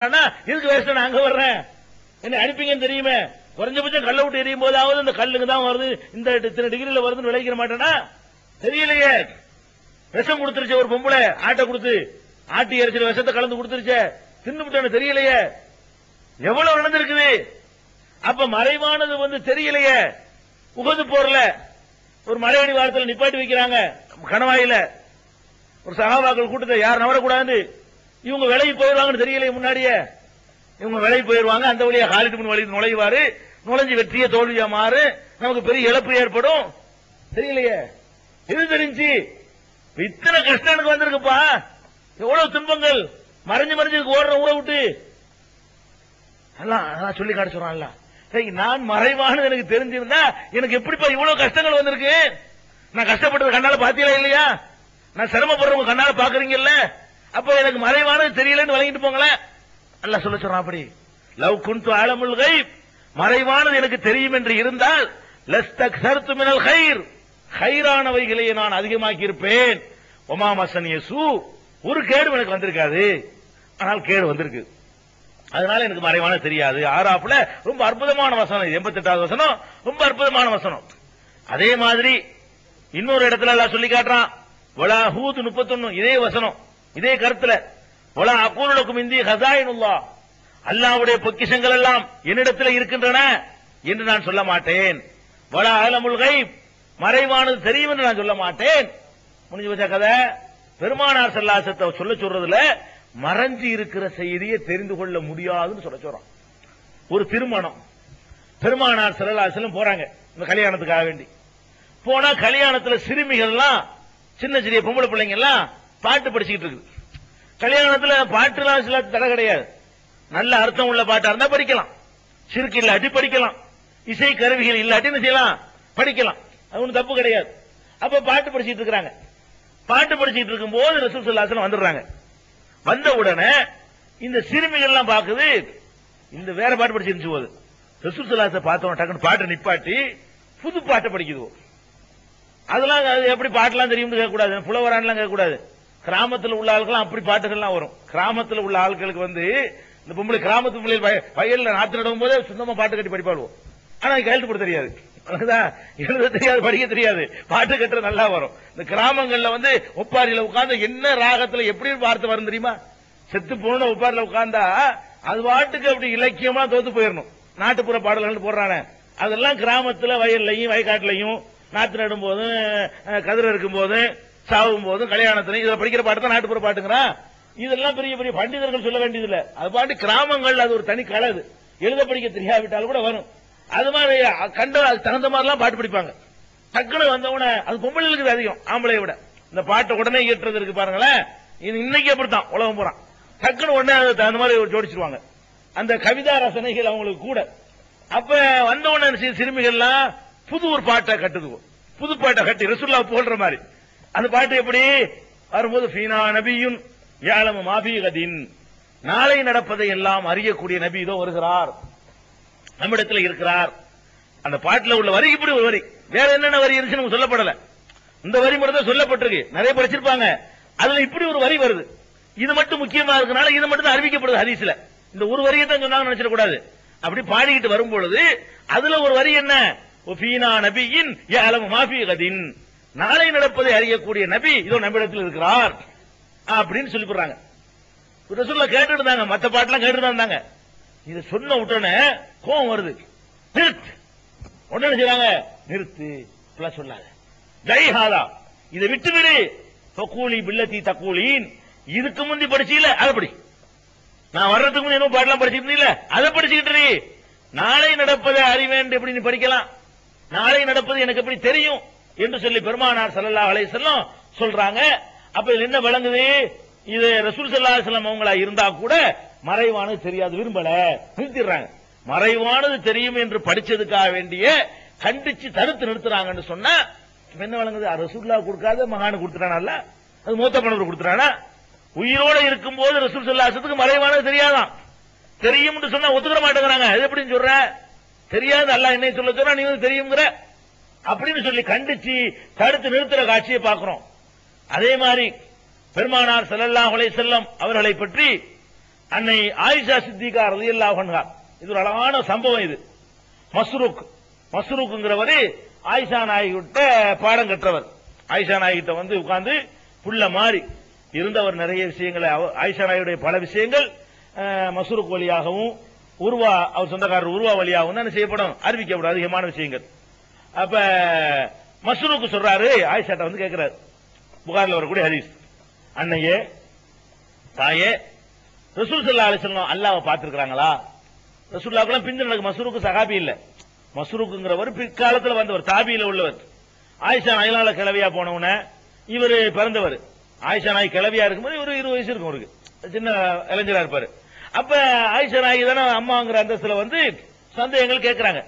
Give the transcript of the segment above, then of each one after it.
இதுக்கு வேஸ்ட் நான் அங்க வர்றேன். என்ன அனுப்பிங்கன்னு தெரியுமே. குறைஞ்சபட்சம் கல்ல விட்டு எரியும் போதாவது இந்த கல்லுக்கு தான் வருது. இந்த இத்தனை டிகிரில வருதுன்னு விளைவிக்க மாட்டேனா தெரியலையே. விஷம் கொடுத்துருச்சு ஒரு பொம்பளை ஆட்டை கொடுத்து. ஆட்டி இறைச்சல் விஷத்தை கலந்து கொடுத்துருச்சே. தின்னு தெரியலையே. எவ்வளவு நடந்திருக்குது? அப்ப மறைவானது வந்து தெரியலையே. உகந்து போர்ல ஒரு மலையடி வாரத்தில் நிப்பாட்டி வைக்கிறாங்க. கணவாயில. ஒரு சகாபாக்கள் கூட்டத்தை யார் நவரக்கூடாது. இவங்க விலகி போயிருவாங்கன்னு தெரியலையே முன்னாடியே. இவங்க விலகி போயிருவாங்க அந்த வழியா ஹாலிட் வழி நுழைவாரு. நுழைஞ்சு வெற்றிய தோல்வியா மாறு. நமக்கு பெரிய இழப்பு ஏற்படும். தெரியலையே. எது தெரிஞ்சு இத்தனை கஷ்டம் எனக்கு வந்திருக்குப்பா. எவ்வளவு துன்பங்கள். மறைஞ்சு மறைஞ்சு ஓடுற ஊரை விட்டு. எல்லாம் அதான் சொல்லி காட்ட சொல்றான்ல. நான் மறைவானது எனக்கு தெரிஞ்சிருந்தா எனக்கு எப்படிப்பா இவ்வளவு கஷ்டங்கள் வந்திருக்கு? நான் கஷ்டப்பட்டது கண்ணால பாத்தீங்களா இல்லையா? நான் சிரமப்படுறவங்க கண்ணால பாக்குறீங்கல்ல அப்ப எனக்கு மறைவானது தெரியலன்னு வழங்கிட்டு போங்களேன் அல்ல சொல்ல சொல்றான் அப்படி லவ் குண்டு ஆழமுல் கைப் மறைவானது எனக்கு தெரியும் என்று இருந்தால் லஸ்தக் சருத்து மினல் ஹைர் ஹைரானவைகளை நான் அதிகமாக்கி இருப்பேன் ஒமா மசன் யசு. ஒரு கேடு எனக்கு வந்திருக்காது. ஆனால் கேடு வந்திருக்கு. அதனால எனக்கு மறைவான தெரியாது. ஆறாப்புல ரொம்ப அற்புதமான வசனம் எண்பத்தி எட்டாவது வசனம். ரொம்ப அற்புதமான வசனம். அதே மாதிரி இன்னொரு இடத்துல எல்லாம் சொல்லி காட்டுறான். வலா ஹூத் முப்பத்தொன்னு. இதே வசனம். இதே கருத்துல பல அக்கூலுக்கும் இந்திய ஹசாயினுல்லா அல்லாவுடைய பொக்கிஷங்கள் எல்லாம் என்னிடத்தில் இருக்கின்றன என்று நான் சொல்ல மாட்டேன். வள அலமுல் கைப் மறைவானது தெரியும் என்று நான் சொல்ல மாட்டேன். முடிஞ்சு வச்ச கதை? பெருமானார் செல்லாசத்தை சொல்ல சொல்றதுல மறைஞ்சு இருக்கிற செய்தியை தெரிந்து கொள்ள முடியாதுன்னு சொல்ல சொல்றோம் ஒரு திருமணம். பெருமானார் செல்லாசலம் போறாங்க இந்த கல்யாணத்துக்காக வேண்டி. போனா கல்யாணத்துல சிறுமிகள்லாம் சின்ன சிறிய பொம்பளை பிள்ளைங்க எல்லாம் பாட்டு படிச்சுக்கிட்டு இருக்குது. கல்யாணத்துல பாட்டுலாம் சில தடை கிடையாது. நல்ல அர்த்தம் உள்ள பாட்டா இருந்தா படிக்கலாம். சிறுக்கு இல்லாட்டி படிக்கலாம். இசை கருவிகள் இல்லாட்டி என்ன செய்யலாம்? படிக்கலாம். அது ஒன்றும் தப்பு கிடையாது. அப்ப பாட்டு படிச்சிட்டு இருக்கிறாங்க. பாட்டு படிச்சுட்டு இருக்கும் போது ரசூல் வந்துடுறாங்க. வந்த உடனே இந்த சிறுமிகள் எல்லாம் பாக்குது இந்த வேற பாட்டு படிச்சிருந்துச்சு போது. ரசூல் சல்லாச பார்த்தோம் டக்குன்னு பாட்டை நிப்பாட்டி புது பாட்டை படிக்குது. அதெல்லாம் அது எப்படி பாட்டெல்லாம் தெரியும் கேட்கக்கூடாது. புலவரான்லாம் கேட்கக்கூடாது. கிராமத்தில் உள்ள ஆள்கள் அப்படி பாட்டுகள்லாம் வரும். கிராமத்தில் உள்ள ஆட்களுக்கு வந்து இந்த பொம்பளை கிராமத்து பிள்ளைகள் வய- வயல்ல நாற்று நடும் போதே சுத்தமா பாட்டு கட்டி படிப்பாடுவோம் ஆனா அது கையெழுத்து போட தெரியாது. எழுத தெரியாது படிக்க தெரியாது. பாட்டு கட்டுறது நல்லா வரும். இந்த கிராமங்கள்ல வந்து ஒப்பாரியில உட்கார்ந்து என்ன ராகத்துல எப்படி வார்த்தை வரும் தெரியுமா? செத்து போன ஒப்பாரியில உட்கார்ந்தா அது பாட்டுக்கு அப்படி இலக்கியமா தோத்து போயிடணும் நாட்டுப்புற பாடல்கள் போடுறானே. அதெல்லாம் கிராமத்துல வயல்லையும் வயக்காட்டுலையும் நாற்று நடும் போதும் கதிர் இருக்கும் போதும் சாவும் போதும் கல்யாணத்திலையும் இதுல படிக்கிற பாட்டு தான் நாட்டுப்புற பாட்டுங்கிறான் இதெல்லாம் பெரிய பெரிய பண்டிதர்கள் சொல்ல வேண்டியதில்லை. அது பாட்டு கிராமங்கள் அது ஒரு தனி கலை அது. எழுத படிக்க தெரியாவிட்டாலும் கூட வரும். அது மாதிரி கண்ட அதுக்கு தகுந்த மாதிரிலாம் பாட்டு படிப்பாங்க. டக்குனு வந்தவன அது பொம்பளைகளுக்கு அதிகம் ஆம்பளைய விட. இந்த பாட்டை உடனே ஈட்டுறது இருக்கு பாருங்களேன். இது இன்னைக்கு அப்படித்தான் உலகம் போறான் டக்குனு உடனே அதுக்கு தகுந்த மாதிரி ஒரு ஜோடிச்சிருவாங்க. அந்த கவிதா ரசனைகள் அவங்களுக்கு கூட. அப்ப வந்த சிறுமிகள்லாம் புது ஒரு பாட்டை கட்டுதுவோம் புது பாட்டை கட்டி ரசுல்லா போடுற மாதிரி. அந்த பாட்டு எப்படி? வரும்போது ஃபீனா நபியும் ஏழமு மாபீகதின் நாளை நடப்பதை எல்லாம் அறியக்கூடிய நபி இதோ வருகிறார். நம்மிடத்தில் இருக்கிறார். அந்த பாட்டில் உள்ள வரி இப்படி ஒரு வரி. வேற என்னென்ன வரி இருந்துச்சு சொல்லப்படல. இந்த வரி மட்டும் தான் சொல்லப்பட்டிருக்கு. நிறைய படிச்சிருப்பாங்க அதுல இப்படி ஒரு வரி வருது. இது மட்டும் முக்கியமா இருக்கனால இது மட்டும் தான் அறிவிக்கப்படுது ஹதீஸ்ல. இந்த ஒரு வரியை தான் சொன்னாங்க நினைச்சிட கூடாது. அப்படி பாடிக்கிட்டு வரும் பொழுது அதுல ஒரு வரி என்ன? ஒஃபீனா நபியின் ஏழமு மாஃபி கதின். நாளை நடப்பதை அறியக்கூடிய நபி இதோ நம்மிடத்தில் இருக்கிறார் அப்படின்னு சொல்லி போடுறாங்க ரசூல்லா கேட்டுட்டு இருந்தாங்க. மத்த பாட்டெல்லாம் கேட்டுட்டு தான் இருந்தாங்க. இது சொன்ன உடனே கோபம் வருது. நிறுத்து. உடனே என்ன நிறுத்து. இப்படிலாம் சொல்லாத ஜெய்ஹாதா இதை விட்டு விடு தக்கூலி பில்லத்தி தக்கூலின் இதுக்கு முந்தி படிச்சீல அதை படி. நான் வர்றதுக்கு முந்தி என்ன பாட்டெல்லாம் படிச்சிட்டு இருந்தீல அதை படிச்சுக்கிட்டு நாளை நடப்பதை அறிவேன் எப்படி நீ படிக்கலாம். நாளை நடப்பது எனக்கு எப்படி தெரியும்? என்று சொல்லி பெருமானார் சல்லா அலை செல்லம் சொல்றாங்க. அப்ப இதுல என்ன விளங்குது? இது ரசூல் சல்லா செல்லம் அவங்களா இருந்தா கூட மறைவானது தெரியாது விரும்பல. நிறுத்திடுறாங்க. மறைவானது தெரியும் என்று படிச்சதுக்காக வேண்டிய கண்டிச்சு தடுத்து நிறுத்துறாங்கன்னு சொன்னா என்ன விளங்குது? ரசூல்லா கொடுக்காத மகானு கொடுத்துட்டானல்ல? அது மூத்த பணவர் கொடுத்துட்டானா? உயிரோட இருக்கும்போது ரசூல் ஸல்லல்லாஹு மறைவானது தெரியாதான். தெரியும்னு சொன்னா ஒத்துக்கிற மாட்டேங்கிறாங்க. அது எப்படின்னு சொல்ற? தெரியாது. அல்ல என்னை சொல்ல சொன்னா நீ வந்து தெரியுங்கிற அப்படின்னு சொல்லி கண்டிச்சு தடுத்து நிறுத்துற காட்சியை பார்க்கிறோம். அதே மாதிரி பெருமானார் செல்லல்லா உலை செல்லம் அவர்களை பற்றி அன்னை ஆயிஷா சித்திகா ரலியல்லாஹு இது ஒரு அழகான சம்பவம் இது. மஸ்ரூக் மஸ்ரூக்குங்கிறவரு ஆயிஷா நாயகிட்ட பாடம் கற்றவர். ஆயிஷா நாயகிட்ட வந்து உட்கார்ந்து புள்ள மாறி இருந்தவர் நிறைய விஷயங்களை அவ- ஆயிஷா நாயுடைய பல விஷயங்கள் அஹ், வழியாகவும் உருவா அவர் சொந்தக்காரர் உருவா வழியாகவும் தான் செய்யப்படும்? அறிவிக்கப்படும். அதிகமான விஷயங்கள். அப்ப மஸ்ரூக்கு சொல்றாரு ஆயிஷாட்ட வந்து கேட்கிறாரு புகாரில் வரக்கூடிய ஹதீஸ். அன்னையே தாயே ரசூல் சல்லா அலிஸ்லாம் அல்லாவை பார்த்திருக்காங்களா ரசூல்லாக்கெல்லாம் பிந்து நடக்கு மசூருக்கு சகாபி இல்ல. மசூருக்குங்கிறவர் பிற்காலத்தில் வந்தவர் தாபியில உள்ளவர். ஆயிஷா நாயிலால கிளவியா போனவன இவர் பிறந்தவர். ஆயிஷா நாய் கிளவியா இருக்கும்போது இவரு இருபது வயசு இருக்கும் அவருக்கு. சின்ன இளைஞரா இருப்பாரு. அப்ப ஆயிஷா நாய் தானே அம்மாங்கிற அந்தஸ்துல வந்து சந்தேகங்கள் கேட்கிறாங்க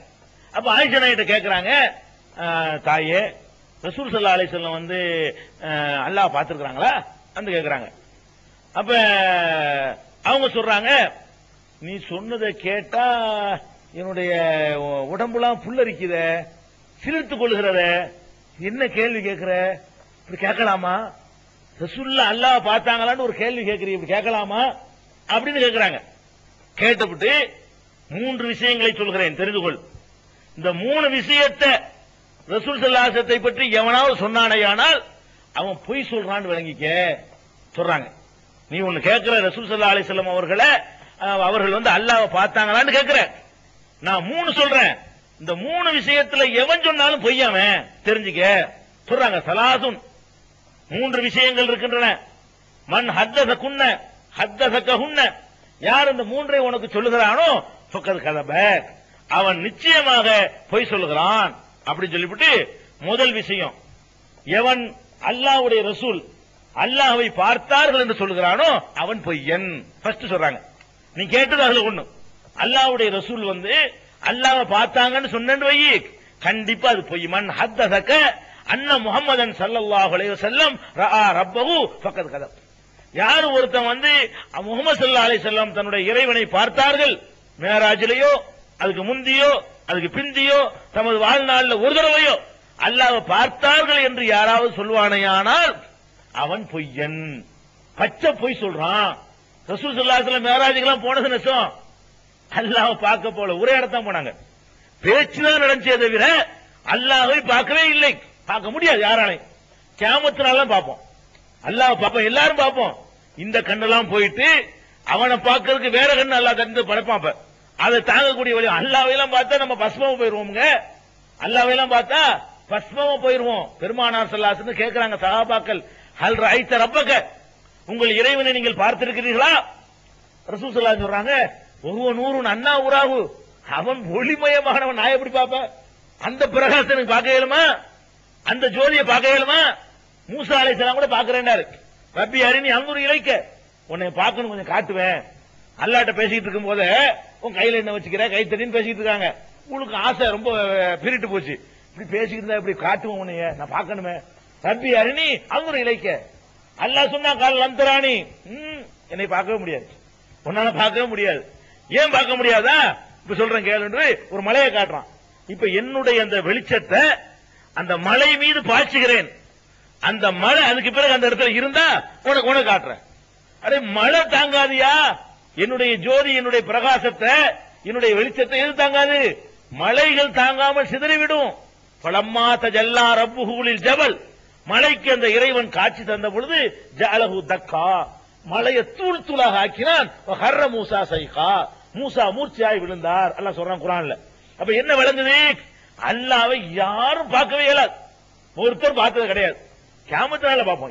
அப்ப ஆயிஷா நாயிட்ட தாயே ரசூல் சல்லா அலிஸ்லாம் வந்து அல்லாஹ் பார்த்துருக்குறாங்களா? அந்த கேட்கறாங்க அப்ப அவங்க சொல்றாங்க நீ சொன்னதை கேட்டா என்னுடைய உடம்புலாம் புல்லரிக்குத சிரித்து கொள்கிறத என்ன கேள்வி கேட்கிற இப்படி கேட்கலாமா? ரசுல்லா அல்லாஹ் பார்த்தாங்களான்னு ஒரு கேள்வி கேட்கறீங்க இப்படி கேட்கலாமா? அப்படின்னு கேட்கிறாங்க கேட்டபட்டு மூன்று விஷயங்களை சொல்கிறேன் தெரிந்து கொள். இந்த மூணு விஷயத்தை ரசூல் சல்லாசத்தை பற்றி எவனாவது சொன்னானேயானால் அவன் பொய் சொல்றான்னு விளங்கிக்க சொல்றாங்க. நீ ஒன்னு கேட்கிற ரசூல் சல்லா அலிசல்லம் அவர்களை அவர்கள் வந்து அல்லாவை பார்த்தாங்களான்னு கேட்கிற நான் மூணு சொல்றேன். இந்த மூணு விஷயத்துல எவன் சொன்னாலும் பொய்யாவன் தெரிஞ்சுக்க. சொல்றாங்க சலாசுன். மூன்று விஷயங்கள் இருக்கின்றன. மண் ஹத்தச குன்ன ஹத்தச கஹுன்ன யார் இந்த மூன்றை உனக்கு சொல்லுகிறானோ ஃபக்கத் கதப. அவன் நிச்சயமாக பொய் சொல்லுகிறான் அப்படின்னு சொல்லிவிட்டு முதல் விஷயம் எவன் அல்லாஹ்வுடைய ரசூல் அல்லாஹை பார்த்தார்கள் என்று சொல்லுகிறானோ அவன் பொய்யன். ஃபர்ஸ்ட் சொல்றாங்க. நீ கேட்டது அதுல ஒண்ணு. அல்லாஹ்வுடைய ரசூல் வந்து அல்லாஹ்வை பார்த்தாங்கன்னு சொன்னேன்னு வை. கண்டிப்பா அது பொய். மன் ஹத்ததக அன்ன முகமதன் ஸல்லல்லாஹு அலைஹி வஸல்லம் ரஆ ரப்பஹு ஃபக்கத் கதப். யார் ஒருத்தன் வந்து முகமது சல்லா அலைஹி செல்லம் தன்னுடைய இறைவனை பார்த்தார்கள் மேராஜிலேயோ அதுக்கு முந்தியோ அதுக்கு பிந்தியோ தமது வாழ்நாளில் ஒரு தடவையோ அல்லாவை பார்த்தார்கள் என்று யாராவது சொல்வானேயானால் அவன் பொய்யன். பச்சை பொய் சொல்றான். ரசூல் ஸல்லல்லாஹு அலைஹி மேராஜுக்கெல்லாம் போனது நெசம். அல்லாஹ் பார்க்க போல ஒரே இடத்தான் போனாங்க. பேச்சுதான் நடந்தே தவிர அல்லாவை பார்க்கவே இல்லை. பார்க்க முடியாது யாராலையும். கியாமத்தினால பார்ப்போம். அல்லாஹ் பார்ப்போம் எல்லாரும் பார்ப்போம். இந்த கண்ணெல்லாம் போயிட்டு அவனை பார்க்கறதுக்கு வேற கண்ணு அல்லா தந்து படைப்பான் அப்ப. அதை தாங்கக்கூடிய வழி. அல்லாவையெல்லாம் பார்த்தா நம்ம பஸ்மமா போயிருவோமுங்க. அல்லாவையெல்லாம் பார்த்தா பஸ்மமா போயிருவோம். பெருமானார் சல்லாசன்னு கேட்கிறாங்க சகாபாக்கள் ஹல் ரைத்த ரப்பக? உங்கள் இறைவனை நீங்கள் பார்த்திருக்கிறீர்களா? ரசூ சொல்லா சொல்றாங்க ஒருவ நூறு அண்ணா உராகு அவன் ஒளிமயமானவன். நான் எப்படி பார்ப்பேன்? அந்த பிரகாசம் பார்க்க இயலுமா? அந்த ஜோதியை பார்க்க இயலுமா? மூசா அலைசலாம் கூட பார்க்கறேன்னாரு ரப்பி அரிணி அங்குரு இழைக்க உன்னை பார்க்கணும் கொஞ்சம் காட்டுவேன். அல்லாட்ட பேசிட்டு இருக்கும் போது உன் கையில என்ன வச்சுக்கிற? கை தண்ணின்னு பேசிட்டு இருக்காங்க. உங்களுக்கு ஆசை ரொம்ப பிரிட்டு போச்சு. இப்படி பேசிக்கிட்டு இருந்தா இப்படி காட்டுவோம் உன்னைய? நான் பார்க்கணுமே. ரப்பி அரிணி அங்குரு இலைக்க. அல்லா சொன்னா கால் லந்தராணி என்னை பார்க்கவே முடியாது. உன்னால பார்க்கவே முடியாது. ஏன் பார்க்க முடியாதா? இப்ப சொல்றேன் கேளுன்று ஒரு மலையை காட்டுறான். இப்ப என்னுடைய அந்த வெளிச்சத்தை அந்த மலை மீது பாய்ச்சுகிறேன். அந்த மழை அதுக்கு பிறகு அந்த இடத்துல இருந்தா உனக்கு உனக்கு காட்டுறேன். அரே மழை தாங்காதியா? என்னுடைய ஜோதி என்னுடைய பிரகாசத்தை என்னுடைய வெளிச்சத்தை எது தாங்காது? மலைகள் தாங்காமல் சிதறிவிடும். பலம்மா ஜல்லா ரப்புகளில் ஜபல். மலைக்கு அந்த இறைவன் காட்சி தந்த பொழுது ஜலகு தக்கா. மலையை தூள் தூளாக ஆக்கினான். ஹர்ர மூசா சைகா. மூசா மூர்ச்சியாய் விழுந்தார். அல்ல சொல்றான் குரான்ல. அப்ப என்ன விளங்குது? அல்லாவை யாரும் பார்க்கவே இயலாது. ஒருத்தர் பார்த்தது கிடையாது. கேமத்தினால பார்ப்போம்.